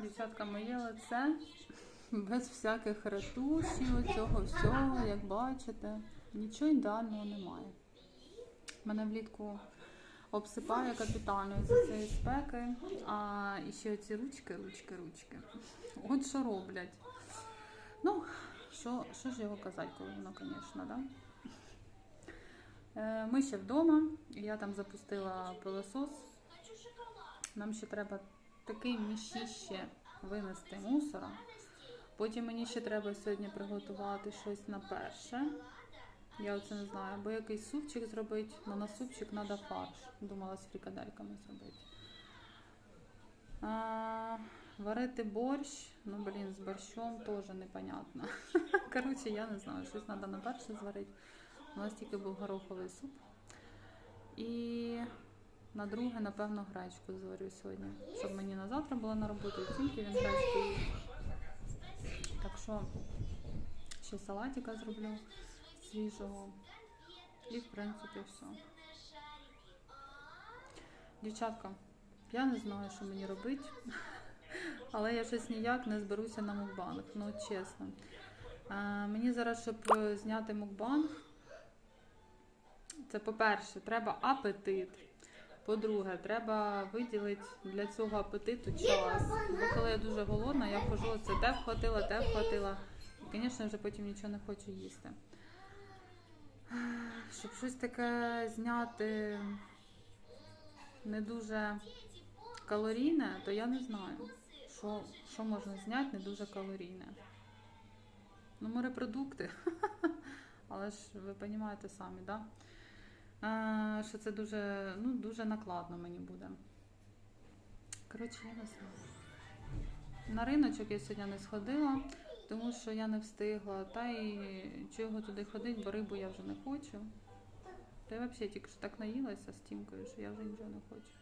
Дівчатка, моє лице без всяких ретушів, цього всього, як бачите, нічого ідеального немає. Мене влітку обсипає капітально із цієї спеки, а ще ці ручки, ручки, ручки. От що роблять. Ну, що, що ж його казати, коли воно, звісно, да? Е, Ми ще вдома, я там запустила пилосос. Нам ще треба такий мішіще винести мусора. Потім мені ще треба сьогодні приготувати щось на перше. Я оце не знаю, або якийсь супчик зробити, але на супчик треба фарш. Думала з фрикадельками зробити. А, варити борщ, ну блін, з борщом теж непонятно. Коротше, я не знаю, щось треба на перше зварити. У нас тільки був гороховий суп. І на друге, напевно, гречку зварю сьогодні. Щоб мені на завтра було на роботу, і тільки він гречку. Так що ще салатика зроблю свіжого. І в принципі все. Дівчатка, я не знаю, що мені робити, але я щось ніяк не зберуся на мукбанг, ну чесно. Е, мені зараз, щоб зняти мукбанг, це по-перше, треба апетит. По-друге, треба виділити для цього апетиту час. Бо коли я дуже голодна, я хожу, це те вхватила, те вхватила. І, звісно, вже потім нічого не хочу їсти. Щоб щось таке зняти не дуже калорійне, то я не знаю, що, що можна зняти не дуже калорійне. Ну, морепродукти. Але ж ви розумієте самі, так? Да? Що це дуже, ну, дуже накладно мені буде. Коротше, я не знаю. На риночок я сьогодні не сходила, тому що я не встигла. Та й чого туди ходити, бо рибу я вже не хочу. Та й взагалі тільки що так наїлася з тімкою, що я вже нічого не хочу.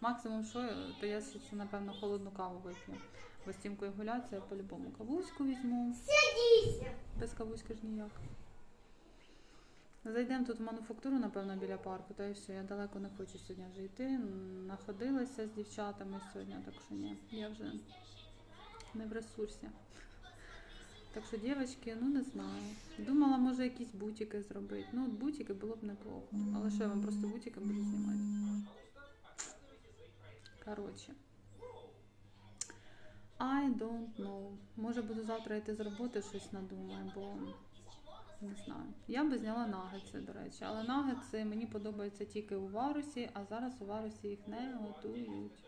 Максимум, що, то я ще, напевно, холодну каву вип'ю. Бо з тімкою гуляти, я по-любому кавуську візьму. Без кавуськи ж ніяк. Зайдемо тут в мануфактуру, напевно, біля парку, та і все. Я далеко не хочу сьогодні вже йти. Находилася з дівчатами сьогодні, так що ні, я вже не в ресурсі. Так що, дівчатки, ну не знаю. Думала, може якісь бутики зробити. Ну, бутики було б неплохо. Але що я вам просто бутики буду знімати. Коротше. I don't know. Може буду завтра йти з роботи щось надумаю, бо не знаю. Я би зняла нагетси, до речі, але нагетси мені подобаються тільки у варусі, а зараз у варусі їх не готують.